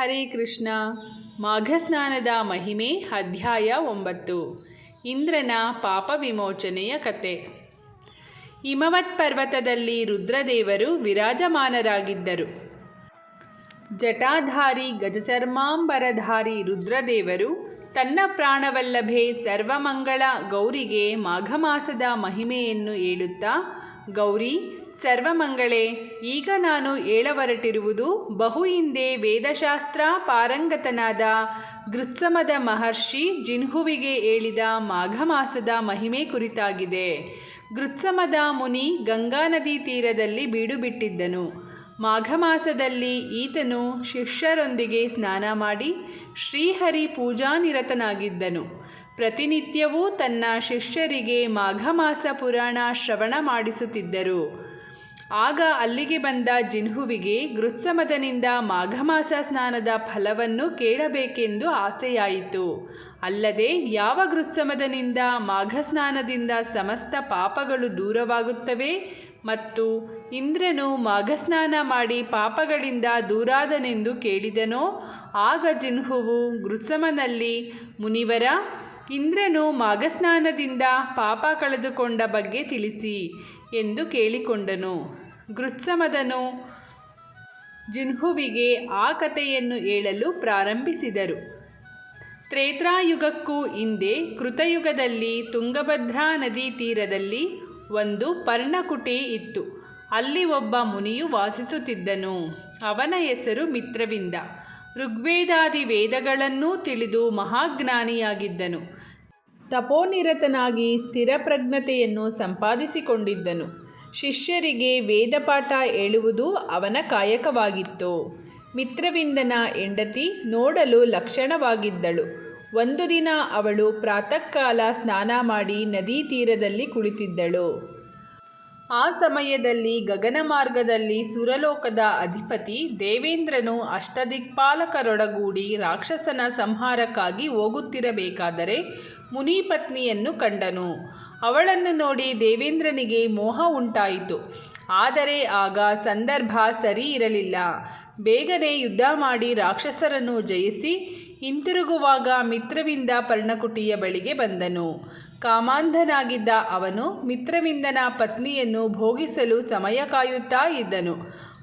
ಹರೇ ಕೃಷ್ಣ, ಮಾಘಸ್ನಾನದ ಮಹಿಮೆ, ಅಧ್ಯಾಯ ಒಂಬತ್ತು. ಇಂದ್ರನ ಪಾಪ ವಿಮೋಚನೆಯ ಕತೆ. ಹಿಮವತ್ ಪರ್ವತದಲ್ಲಿ ರುದ್ರದೇವರು ವಿರಾಜಮಾನರಾಗಿದ್ದರು. ಜಟಾಧಾರಿ ಗಜಚರ್ಮಾಂಬರಧಾರಿ ರುದ್ರದೇವರು ತನ್ನ ಪ್ರಾಣವಲ್ಲಭೆ ಸರ್ವಮಂಗಳ ಗೌರಿಗೆ ಮಾಘಮಾಸದ ಮಹಿಮೆಯನ್ನು ಹೇಳುತ್ತಾ, ಗೌರಿ ಸರ್ವಮಂಗಳೇ, ಈಗ ನಾನು ಏಳವರಟಿರುವುದು ಬಹು ಹಿಂದೆ ವೇದಶಾಸ್ತ್ರ ಪಾರಂಗತನಾದ ಗೃತ್ಸಮದ ಮಹರ್ಷಿ ಜಿನ್ಹುವಿಗೆ ಹೇಳಿದ ಮಾಘಮಾಸದ ಮಹಿಮೆ ಕುರಿತಾಗಿದೆ. ಗೃತ್ಸಮದ ಮುನಿ ಗಂಗಾ ನದಿ ತೀರದಲ್ಲಿ ಬೀಡುಬಿಟ್ಟಿದ್ದನು. ಮಾಘಮಾಸದಲ್ಲಿ ಈತನು ಶಿಷ್ಯರೊಂದಿಗೆ ಸ್ನಾನ ಮಾಡಿ ಶ್ರೀಹರಿ ಪೂಜಾನಿರತನಾಗಿದ್ದನು ಪ್ರತಿನಿತ್ಯವೂ ತನ್ನ ಶಿಷ್ಯರಿಗೆ ಮಾಘಮಾಸ ಪುರಾಣ ಶ್ರವಣ ಮಾಡಿಸುತ್ತಿದ್ದರು. ಆಗ ಅಲ್ಲಿಗೆ ಬಂದ ಜಿನ್ಹುವಿಗೆ ಗೃತ್ಸಮದನಿಂದ ಮಾಘಮಾಸ ಸ್ನಾನದ ಫಲವನ್ನು ಕೇಳಬೇಕೆಂದು ಆಸೆಯಾಯಿತು. ಅಲ್ಲದೆ ಯಾವ ಗೃತ್ಸಮದನಿಂದ ಮಾಘಸ್ನಾನದಿಂದ ಸಮಸ್ತ ಪಾಪಗಳು ದೂರವಾಗುತ್ತವೆ ಮತ್ತು ಇಂದ್ರನು ಮಾಘಸ್ನಾನ ಮಾಡಿ ಪಾಪಗಳಿಂದ ದೂರಾದನೆಂದು ಕೇಳಿದನೋ, ಆಗ ಜಿನ್ಹುವು ಗೃತ್ಸಮನಲ್ಲಿ ಮುನಿವರ, ಇಂದ್ರನು ಮಾಘಸ್ನಾನದಿಂದ ಪಾಪ ಕಳೆದುಕೊಂಡ ಬಗ್ಗೆ ತಿಳಿಸಿ. ಎಂದು ಕೇಳಿಕೊಂಡನು. ಗೃತ್ಸಮದನು ಜಿನ್ಹುವಿಗೆ ಆ ಕಥೆಯನ್ನು ಹೇಳಲು ಪ್ರಾರಂಭಿಸಿದರು. ತ್ರೇತ್ರಾಯುಗಕ್ಕೂ ಹಿಂದೆ ಕೃತಯುಗದಲ್ಲಿ ತುಂಗಭದ್ರಾ ನದಿ ತೀರದಲ್ಲಿ ಒಂದು ಪರ್ಣಕುಟಿ ಇತ್ತು. ಅಲ್ಲಿ ಒಬ್ಬ ಮುನಿಯು ವಾಸಿಸುತ್ತಿದ್ದನು. ಅವನ ಹೆಸರು ಮಿತ್ರವಿಂದ. ಋಗ್ವೇದಾದಿ ವೇದಗಳನ್ನೂ ತಿಳಿದು ಮಹಾಜ್ಞಾನಿಯಾಗಿದ್ದನು. ತಪೋನಿರತನಾಗಿ ಸ್ಥಿರಪ್ರಜ್ಞತೆಯನ್ನು ಸಂಪಾದಿಸಿಕೊಂಡಿದ್ದನು. ಶಿಷ್ಯರಿಗೆ ವೇದಪಾಠ ಹೇಳುವುದು ಅವನ ಕಾಯಕವಾಗಿತ್ತು. ಮಿತ್ರವಿಂದನ ಹೆಂಡತಿ ನೋಡಲು ಲಕ್ಷಣವಾಗಿದ್ದಳು. ಒಂದು ದಿನ ಅವಳು ಪ್ರಾತಃಕಾಲ ಸ್ನಾನ ಮಾಡಿ ನದಿ ತೀರದಲ್ಲಿ ಕುಳಿತಿದ್ದಳು. ಆ ಸಮಯದಲ್ಲಿ ಗಗನಮಾರ್ಗದಲ್ಲಿ ಸುರಲೋಕದ ಅಧಿಪತಿ ದೇವೇಂದ್ರನು ಅಷ್ಟದಿಕ್ಪಾಲಕರೊಡಗೂಡಿ ರಾಕ್ಷಸನ ಸಂಹಾರಕ್ಕಾಗಿ ಹೋಗುತ್ತಿರಬೇಕಾದರೆ ಮುನಿಪತ್ನಿಯನ್ನು ಕಂಡನು. ಅವಳನ್ನು ನೋಡಿ ದೇವೇಂದ್ರನಿಗೆ ಮೋಹ ಉಂಟಾಯಿತು. ಆದರೆ ಆಗ ಸಂದರ್ಭ ಸರಿ ಇರಲಿಲ್ಲ. ಬೇಗನೆ ಯುದ್ಧ ಮಾಡಿ ರಾಕ್ಷಸರನ್ನು ಜಯಿಸಿ ಹಿಂತಿರುಗುವಾಗ ಮಿತ್ರವಿಂದ ಪರ್ಣಕುಟಿಯ ಬಳಿಗೆ ಬಂದನು. ಕಾಮಾಂಧನಾಗಿದ್ದ ಅವನು ಮಿತ್ರವಿಂದನ ಪತ್ನಿಯನ್ನು ಭೋಗಿಸಲು ಸಮಯ ಕಾಯುತ್ತಾ ಇದ್ದನು.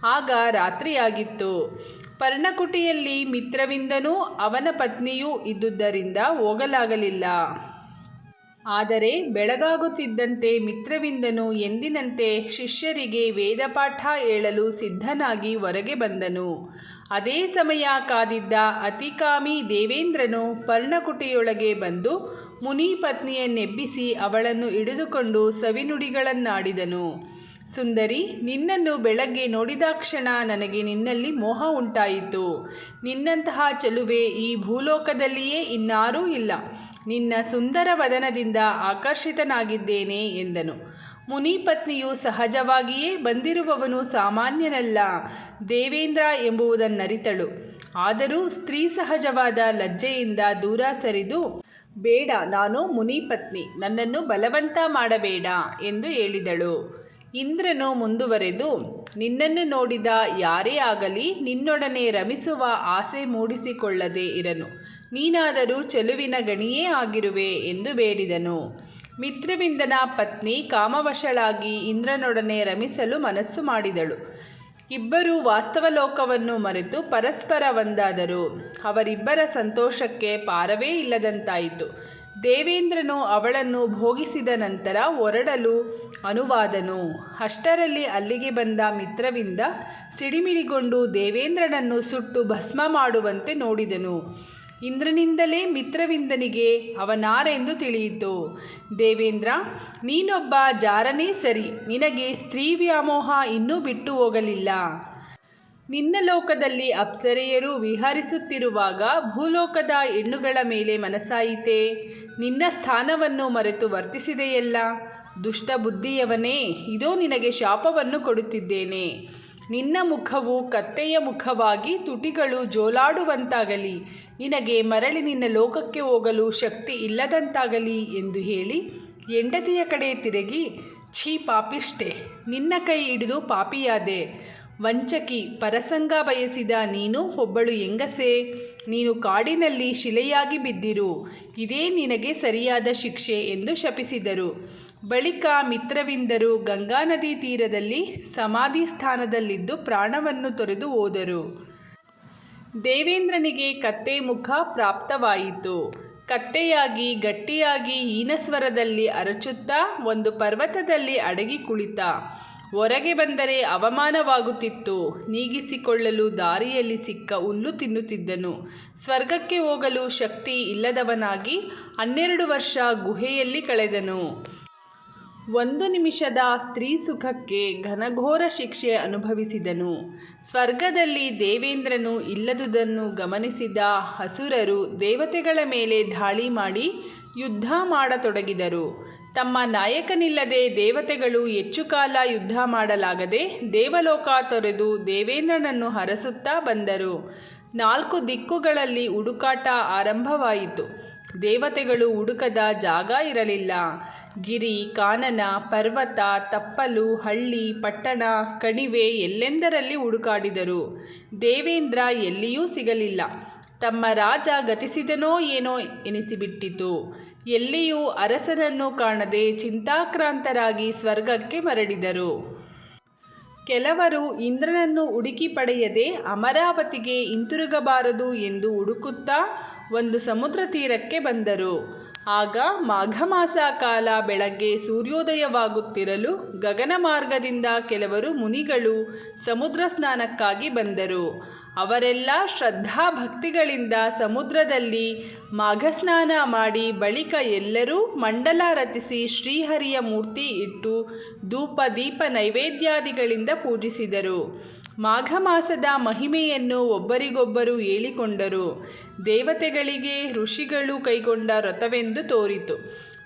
ಆಗ ರಾತ್ರಿಯಾಗಿತ್ತು. ಪರ್ಣಕುಟಿಯಲ್ಲಿ ಮಿತ್ರವಿಂದನೂ ಅವನ ಪತ್ನಿಯೂ ಇದ್ದುದರಿಂದ ಹೋಗಲಾಗಲಿಲ್ಲ. ಆದರೆ ಬೆಳಗಾಗುತ್ತಿದ್ದಂತೆ ಮಿತ್ರವಿಂದನು ಎಂದಿನಂತೆ ಶಿಷ್ಯರಿಗೆ ವೇದಪಾಠ ಹೇಳಲು ಸಿದ್ಧನಾಗಿ ಹೊರಗೆ ಬಂದನು. ಅದೇ ಸಮಯ ಕಾದಿದ್ದ ಅತಿಕಾಮಿ ದೇವೇಂದ್ರನು ಪರ್ಣಕುಟಿಯೊಳಗೆ ಬಂದು ಮುನಿ ಪತ್ನಿಯನ್ನೆಬ್ಬಿಸಿ ಅವಳನ್ನು ಹಿಡಿದುಕೊಂಡು ಸವಿನುಡಿಗಳನ್ನಾಡಿದನು. ಸುಂದರಿ, ನಿನ್ನನ್ನು ಬೆಳಗ್ಗೆ ನೋಡಿದಾಕ್ಷಣ ನನಗೆ ನಿನ್ನಲ್ಲಿ ಮೋಹ ಉಂಟಾಯಿತು. ನಿನ್ನಂತಹ ಚೆಲುವೆ ಈ ಭೂಲೋಕದಲ್ಲಿಯೇ ಇನ್ನಾರೂ ಇಲ್ಲ. ನಿನ್ನ ಸುಂದರ ವದನದಿಂದ ಆಕರ್ಷಿತನಾಗಿದ್ದೇನೆ ಎಂದನು. ಮುನಿಪತ್ನಿಯು ಸಹಜವಾಗಿಯೇ ಬಂದಿರುವವನು ಸಾಮಾನ್ಯನಲ್ಲ, ದೇವೇಂದ್ರ ಎಂಬುವುದನ್ನರಿತಳು. ಆದರೂ ಸ್ತ್ರೀ ಸಹಜವಾದ ಲಜ್ಜೆಯಿಂದ ದೂರ ಸರಿದು ಬೇಡ, ನಾನು ಮುನಿಪತ್ನಿ, ನನ್ನನ್ನು ಬಲವಂತ ಮಾಡಬೇಡ ಎಂದು ಹೇಳಿದಳು. ಇಂದ್ರನು ಮುಂದುವರೆದು, ನಿನ್ನನ್ನು ನೋಡಿದ ಯಾರೇ ಆಗಲಿ ನಿನ್ನೊಡನೆ ರಮಿಸುವ ಆಸೆ ಮೂಡಿಸಿಕೊಳ್ಳದೆ ಇರನು. ನೀನಾದರೂ ಚೆಲುವಿನ ಗಣಿಯೇ ಆಗಿರುವೆ ಎಂದು ಬೇಡಿದನು. ಮಿತ್ರವಿಂದನ ಪತ್ನಿ ಕಾಮವಶಳಾಗಿ ಇಂದ್ರನೊಡನೆ ರಮಿಸಲು ಮನಸ್ಸು ಮಾಡಿದಳು. ಇಬ್ಬರು ವಾಸ್ತವ ಲೋಕವನ್ನು ಮರೆತು ಪರಸ್ಪರ ಒಂದಾದರು. ಅವರಿಬ್ಬರ ಸಂತೋಷಕ್ಕೆ ಪಾರವೇ ಇಲ್ಲದಂತಾಯಿತು. ದೇವೇಂದ್ರನು ಅವಳನ್ನು ಭೋಗಿಸಿದ ನಂತರ ಹೊರಡಲು ಅನುವಾದನು. ಅಷ್ಟರಲ್ಲಿ ಅಲ್ಲಿಗೆ ಬಂದ ಮಿತ್ರವಿಂದ ಸಿಡಿಮಿಡಿಗೊಂಡು ದೇವೇಂದ್ರನನ್ನು ಸುಟ್ಟು ಭಸ್ಮ ಮಾಡುವಂತೆ ನೋಡಿದನು. ಇಂದ್ರನಿಂದಲೇ ಮಿತ್ರವಿಂದನಿಗೆ ಅವನಾರೆಂದು ತಿಳಿಯಿತು. ದೇವೇಂದ್ರ, ನೀನೊಬ್ಬ ಜಾರನೇ ಸರಿ, ನಿನಗೆ ಸ್ತ್ರೀ ವ್ಯಾಮೋಹ ಇನ್ನೂ ಬಿಟ್ಟು ಹೋಗಲಿಲ್ಲ. ನಿನ್ನ ಲೋಕದಲ್ಲಿ ಅಪ್ಸರೆಯರು ವಿಹರಿಸುತ್ತಿರುವಾಗ ಭೂಲೋಕದ ಹೆಣ್ಣುಗಳ ಮೇಲೆ ಮನಸ್ಸಾಯಿತೆ? ನಿನ್ನ ಸ್ಥಾನವನ್ನು ಮರೆತು ವರ್ತಿಸಿದೆಯಲ್ಲ? ದುಷ್ಟ ಬುದ್ಧಿಯವನೇ ಇದೋ ನಿನಗೆ ಶಾಪವನ್ನು ಕೊಡುತ್ತಿದ್ದೇನೆ. ನಿನ್ನ ಮುಖವು ಕತ್ತೆಯ ಮುಖವಾಗಿ ತುಟಿಗಳು ಜೋಲಾಡುವಂತಾಗಲಿ. ನಿನಗೆ ಮರಳಿ ನಿನ್ನ ಲೋಕಕ್ಕೆ ಹೋಗಲು ಶಕ್ತಿ ಇಲ್ಲದಂತಾಗಲಿ ಎಂದು ಹೇಳಿ ಹೆಂಡತಿಯ ಕಡೆ ತಿರುಗಿ, ಛೀ ಪಾಪಿಷ್ಟೆ, ನಿನ್ನ ಕೈ ಹಿಡಿದು ಪಾಪಿಯಾದೆ. ವಂಚಕಿ ಪರಸಂಗ ಬಯಸಿದ ನೀನು ಒಬ್ಬಳು ಹೆಂಗಸೆ? ನೀನು ಕಾಡಿನಲ್ಲಿ ಶಿಲೆಯಾಗಿ ಬಿದ್ದಿರು. ಇದೇ ನಿನಗೆ ಸರಿಯಾದ ಶಿಕ್ಷೆ ಎಂದು ಶಪಿಸಿದರು. ಬಳಿಕ ಮಿತ್ರವಿಂದರು ಗಂಗಾ ನದಿ ತೀರದಲ್ಲಿ ಸಮಾಧಿ ಸ್ಥಾನದಲ್ಲಿದ್ದು ಪ್ರಾಣವನ್ನು ತೊರೆದು ಹೋದರು. ದೇವೇಂದ್ರನಿಗೆ ಕತ್ತೆ ಮುಖ ಪ್ರಾಪ್ತವಾಯಿತು. ಕತ್ತೆಯಾಗಿ ಗಟ್ಟಿಯಾಗಿ ಹೀನಸ್ವರದಲ್ಲಿ ಅರಚುತ್ತಾ ಒಂದು ಪರ್ವತದಲ್ಲಿ ಅಡಗಿ ಕುಳಿತ. ಹೊರಗೆ ಬಂದರೆ ಅವಮಾನವಾಗುತ್ತಿತ್ತು. ನೀಗಿಸಿಕೊಳ್ಳಲು ದಾರಿಯಲ್ಲಿ ಸಿಕ್ಕ ಹುಲ್ಲು ತಿನ್ನುತ್ತಿದ್ದನು. ಸ್ವರ್ಗಕ್ಕೆ ಹೋಗಲು ಶಕ್ತಿ ಇಲ್ಲದವನಾಗಿ ಹನ್ನೆರಡು ವರ್ಷ ಗುಹೆಯಲ್ಲಿ ಕಳೆದನು. ಒಂದು ನಿಮಿಷದ ಸ್ತ್ರೀ ಸುಖಕ್ಕೆ ಘನಘೋರ ಶಿಕ್ಷೆ ಅನುಭವಿಸಿದನು. ಸ್ವರ್ಗದಲ್ಲಿ ದೇವೇಂದ್ರನು ಇಲ್ಲದುದನ್ನು ಗಮನಿಸಿದ ಹಸುರರು ದೇವತೆಗಳ ಮೇಲೆ ದಾಳಿ ಮಾಡಿ ಯುದ್ಧ ಮಾಡತೊಡಗಿದರು. ತಮ್ಮ ನಾಯಕನಿಲ್ಲದೆ ದೇವತೆಗಳು ಹೆಚ್ಚು ಕಾಲ ಯುದ್ಧ ಮಾಡಲಾಗದೆ ದೇವಲೋಕ ತೊರೆದು ದೇವೇಂದ್ರನನ್ನು ಹರಸುತ್ತಾ ಬಂದರು. ನಾಲ್ಕು ದಿಕ್ಕುಗಳಲ್ಲಿ ಹುಡುಕಾಟ ಆರಂಭವಾಯಿತು. ದೇವತೆಗಳು ಹುಡುಕದ ಜಾಗ ಇರಲಿಲ್ಲ. ಗಿರಿ, ಕಾನನ, ಪರ್ವತ, ತಪ್ಪಲು, ಹಳ್ಳಿ, ಪಟ್ಟಣ, ಕಣಿವೆ ಎಲ್ಲೆಂದರಲ್ಲಿ ಹುಡುಕಾಡಿದರು. ದೇವೇಂದ್ರ ಎಲ್ಲಿಯೂ ಸಿಗಲಿಲ್ಲ. ತಮ್ಮ ರಾಜ ಗತಿಸಿದನೋ ಏನೋ ಎನಿಸಿಬಿಟ್ಟಿತು. ಎಲ್ಲಿಯೂ ಅರಸನನ್ನು ಕಾಣದೆ ಚಿಂತಾಕ್ರಾಂತರಾಗಿ ಸ್ವರ್ಗಕ್ಕೆ ಮರಳಿದರು. ಕೆಲವರು ಇಂದ್ರನನ್ನು ಹುಡುಕಿ ಪಡೆಯದೆ ಅಮರಾವತಿಗೆ ಹಿಂತಿರುಗಬಾರದು ಎಂದು ಹುಡುಕುತ್ತಾ ಒಂದು ಸಮುದ್ರ ತೀರಕ್ಕೆ ಬಂದರು. ಆಗ ಮಾಘಮಾಸ ಕಾಲ ಬೆಳಗ್ಗೆ ಸೂರ್ಯೋದಯವಾಗುತ್ತಿರಲು ಗಗನ ಮಾರ್ಗದಿಂದ ಕೆಲವರು ಮುನಿಗಳು ಸಮುದ್ರ ಸ್ನಾನಕ್ಕಾಗಿ ಬಂದರು. ಅವರೆಲ್ಲ ಶ್ರದ್ಧಾ ಭಕ್ತಿಗಳಿಂದ ಸಮುದ್ರದಲ್ಲಿ ಮಾಘಸ್ನಾನ ಮಾಡಿ ಬಳಿಕ ಎಲ್ಲರೂ ಮಂಡಲ ರಚಿಸಿ ಶ್ರೀಹರಿಯ ಮೂರ್ತಿ ಇಟ್ಟು ಧೂಪ ದೀಪ ನೈವೇದ್ಯಾದಿಗಳಿಂದ ಪೂಜಿಸಿದರು. ಮಾಘ ಮಾಸದ ಮಹಿಮೆಯನ್ನು ಒಬ್ಬರಿಗೊಬ್ಬರು ಹೇಳಿಕೊಂಡರು. ದೇವತೆಗಳಿಗೆ ಋಷಿಗಳು ಕೈಗೊಂಡ ವ್ರತವೆಂದು ತೋರಿತು.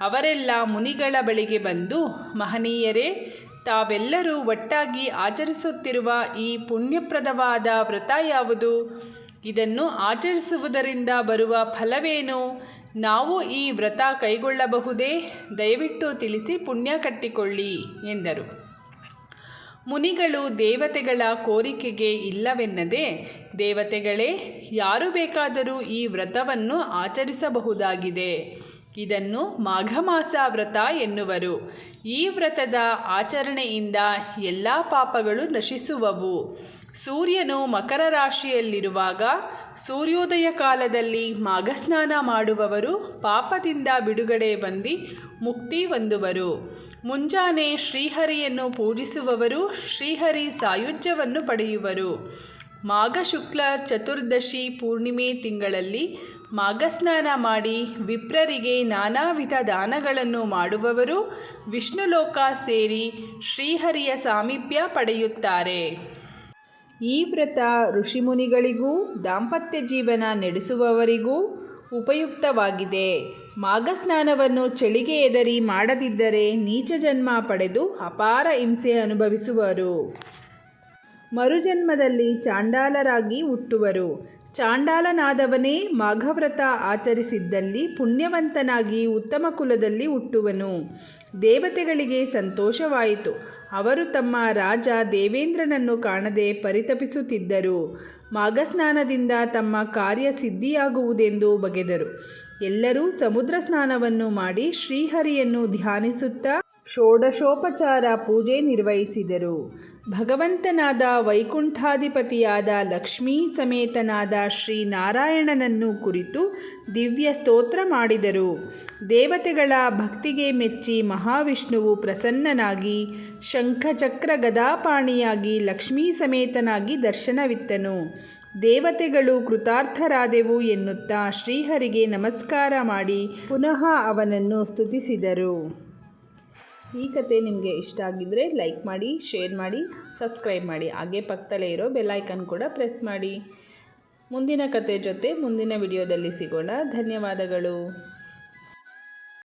ಅವರೆಲ್ಲ ಮುನಿಗಳ ಬಳಿಗೆ ಬಂದು, ಮಹನೀಯರೇ ತಾವೆಲ್ಲರೂ ಒಟ್ಟಾಗಿ ಆಚರಿಸುತ್ತಿರುವ ಈ ಪುಣ್ಯಪ್ರದವಾದ ವ್ರತ ಯಾವುದು? ಇದನ್ನು ಆಚರಿಸುವುದರಿಂದ ಬರುವ ಫಲವೇನು? ನಾವು ಈ ವ್ರತ ಕೈಗೊಳ್ಳಬಹುದೇ? ದಯವಿಟ್ಟು ತಿಳಿಸಿ ಪುಣ್ಯ ಕಟ್ಟಿಕೊಳ್ಳಿ ಎಂದರು. ಮುನಿಗಳು ದೇವತೆಗಳ ಕೋರಿಕೆಗೆ ಇಲ್ಲವೆನ್ನದೆ, ದೇವತೆಗಳೇ, ಯಾರು ಬೇಕಾದರೂ ಈ ವ್ರತವನ್ನು ಆಚರಿಸಬಹುದಾಗಿದೆ. ಇದನ್ನು ಮಾಘಮಾಸ ವ್ರತ ಎನ್ನುವರು. ಈ ವ್ರತದ ಆಚರಣೆಯಿಂದ ಎಲ್ಲ ಪಾಪಗಳು ನಶಿಸುವವು. ಸೂರ್ಯನು ಮಕರ ರಾಶಿಯಲ್ಲಿರುವಾಗ ಸೂರ್ಯೋದಯ ಕಾಲದಲ್ಲಿ ಮಾಘಸ್ನಾನ ಮಾಡುವವರು ಪಾಪದಿಂದ ಬಿಡುಗಡೆ ಬಂದು ಮುಕ್ತಿ ಹೊಂದುವರು. ಮುಂಜಾನೆ ಶ್ರೀಹರಿಯನ್ನು ಪೂಜಿಸುವವರು ಶ್ರೀಹರಿ ಸಾಯುಜ್ಯವನ್ನು ಪಡೆಯುವರು. ಮಾಘ ಶುಕ್ಲ ಚತುರ್ದಶಿ ಪೂರ್ಣಿಮೆ ತಿಂಗಳಲ್ಲಿ ಮಾಘಸ್ನಾನ ಮಾಡಿ ವಿಪ್ರರಿಗೆ ನಾನಾ ವಿಧ ದಾನಗಳನ್ನು ಮಾಡುವವರು ವಿಷ್ಣುಲೋಕ ಸೇರಿ ಶ್ರೀಹರಿಯ ಸಾಮೀಪ್ಯ ಪಡೆಯುತ್ತಾರೆ. ಈ ವ್ರತ ಋಷಿಮುನಿಗಳಿಗೂ ದಾಂಪತ್ಯ ಜೀವನ ನಡೆಸುವವರಿಗೂ ಉಪಯುಕ್ತವಾಗಿದೆ. ಮಾಘಸ್ನಾನವನ್ನು ಚಳಿಗೆ ಎದರಿ ಮಾಡದಿದ್ದರೆ ನೀಚ ಜನ್ಮ ಪಡೆದು ಅಪಾರ ಹಿಂಸೆ ಅನುಭವಿಸುವರು. ಮರುಜನ್ಮದಲ್ಲಿ ಚಾಂಡಾಲರಾಗಿ ಹುಟ್ಟುವರು. ಚಾಂಡಾಲನಾದವನೇ ಮಾಘವ್ರತ ಆಚರಿಸಿದ್ದಲ್ಲಿ ಪುಣ್ಯವಂತನಾಗಿ ಉತ್ತಮ ಕುಲದಲ್ಲಿ ಹುಟ್ಟುವನು. ದೇವತೆಗಳಿಗೆ ಸಂತೋಷವಾಯಿತು. ಅವರು ತಮ್ಮ ರಾಜ ದೇವೇಂದ್ರನನ್ನು ಕಾಣದೆ ಪರಿತಪಿಸುತ್ತಿದ್ದರು. ಮಾಘಸ್ನಾನದಿಂದ ತಮ್ಮ ಕಾರ್ಯ ಸಿದ್ಧಿಯಾಗುವುದೆಂದು ಬಗೆದರು. ಎಲ್ಲರೂ ಸಮುದ್ರ ಸ್ನಾನವನ್ನು ಮಾಡಿ ಶ್ರೀಹರಿಯನ್ನು ಧ್ಯಾನಿಸುತ್ತಾ ಷೋಡಶೋಪಚಾರ ಪೂಜೆ ನಿರ್ವಹಿಸಿದರು. ಭಗವಂತನಾದ ವೈಕುಂಠಾಧಿಪತಿಯಾದ ಲಕ್ಷ್ಮೀ ಸಮೇತನಾದ ಶ್ರೀ ನಾರಾಯಣನನ್ನು ಕುರಿತು ದಿವ್ಯ ಸ್ತೋತ್ರ ಮಾಡಿದರು. ದೇವತೆಗಳ ಭಕ್ತಿಗೆ ಮೆಚ್ಚಿ ಮಹಾವಿಷ್ಣುವು ಪ್ರಸನ್ನನಾಗಿ, ಶಂಖಚಕ್ರ ಗದಾಪಾಣಿಯಾಗಿ ಲಕ್ಷ್ಮೀ ಸಮೇತನಾಗಿ ದರ್ಶನವಿತ್ತನು. ದೇವತೆಗಳು ಕೃತಾರ್ಥರಾದೆವು ಎನ್ನುತ್ತಾ ಶ್ರೀಹರಿಗೆ ನಮಸ್ಕಾರ ಮಾಡಿ ಪುನಃ ಅವನನ್ನು ಸ್ತುತಿಸಿದರು. ಈ ಕತೆ ನಿಮಗೆ ಇಷ್ಟ ಆಗಿದ್ದರೆ ಲೈಕ್ ಮಾಡಿ ಶೇರ್ ಮಾಡಿ ಸಬ್ಸ್ಕ್ರೈಬ್ ಮಾಡಿ. ಹಾಗೆ ಪಕ್ಕದಲ್ಲೇ ಇರೋ ಬೆಲ್ಲೈಕನ್ ಕೂಡ ಪ್ರೆಸ್ ಮಾಡಿ. ಮುಂದಿನ ಕತೆ ಜೊತೆ ಮುಂದಿನ ವಿಡಿಯೋದಲ್ಲಿ ಸಿಗೋಣ. ಧನ್ಯವಾದಗಳು.